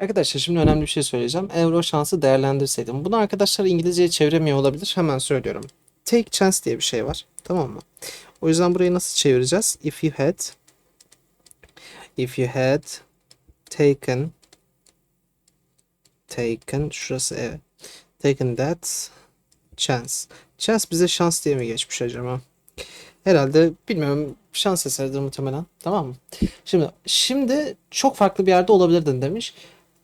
Arkadaşlar şimdi önemli bir şey söyleyeceğim. Eğer o şansı değerlendirseydim. Bunu arkadaşlar İngilizceye çeviremiyor olabilir. Hemen söylüyorum. Take chance diye bir şey var. Tamam mı? O yüzden burayı nasıl çevireceğiz? If you had if you had taken taken şurası evet. Taken that chance. Chance bize şans diye mi geçmiş acaba? Herhalde bilmiyorum şans eseridir muhtemelen. Tamam mı? Şimdi şimdi çok farklı bir yerde olabilirdin demiş.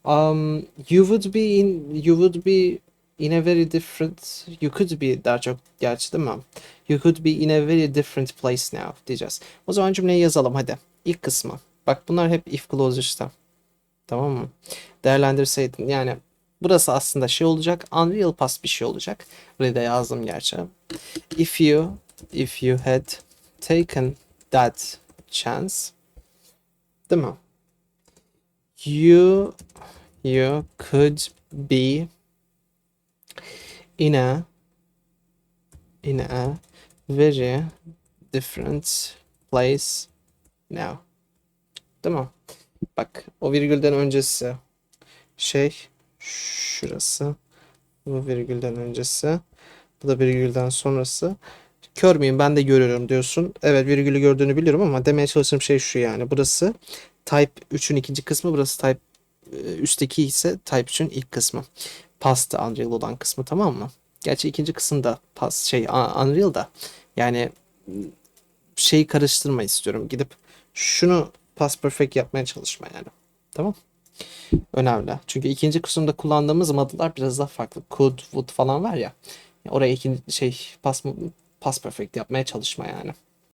Um, you would be in you would be in a very different you could be daha çok gerçi değil mi? You could be in a very different place now diyeceğiz. O zaman cümleyi yazalım hadi. İlk kısmı. Bak bunlar hep if clause işte. Tamam mı? Değerlendirseydin yani burası aslında şey olacak. Unreal past bir şey olacak. Burayı da yazdım gerçi. If you if you had taken that chance değil mi? You you could be in a in a very different place now. Değil mi? Bak o virgülden öncesi şey şurası bu virgülden öncesi bu da virgülden sonrası kör müyüm ben de görüyorum diyorsun. Evet virgülü gördüğünü biliyorum ama demeye çalıştığım şey şu yani burası Type 3'ün ikinci kısmı burası Type üstteki ise Type 3'ün ilk kısmı. Past Unreal olan kısmı tamam mı? Gerçi ikinci kısım da past şey Un- Unreal da yani şeyi karıştırma istiyorum. Gidip şunu past perfect yapmaya çalışma yani. Tamam? Önemli. Çünkü ikinci kısımda kullandığımız modlar biraz daha farklı. Could, would falan var ya. Oraya ikinci şey past, past perfect yapmaya çalışma yani.